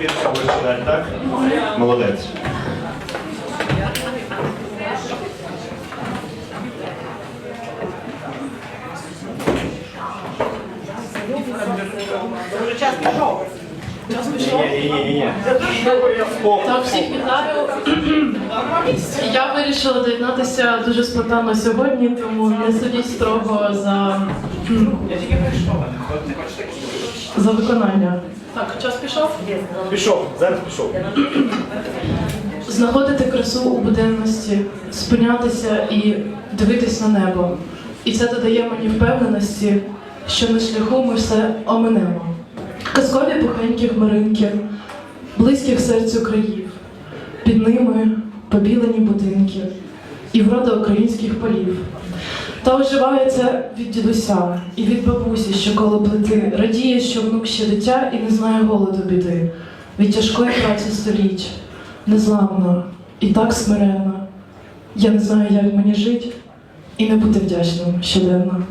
вірша будеш читати, так? Молодець. Час пішов. Ні, ні. Так, всіх вітаю. Я вирішила доєднатися дуже спонтанно сьогодні, тому не судіть строго за, за виконання. Так, час пішов. Пішов, зараз пішов. Знаходити красу у буденності, спинятися і дивитись на небо. І це додає мені впевненості, що на шляху ми все оминемо. Казкові пухенькі хмаринки, близьких серцю країв, під ними побілені будинки і врода українських полів. Та оживається від дідуся і від бабусі, що коло плити, радіє, що внук ще дитя і не знає голоду біди, від тяжкої праці століть, незламно і так смиренно. Я не знаю, як мені жить і не бути вдячним щоденно.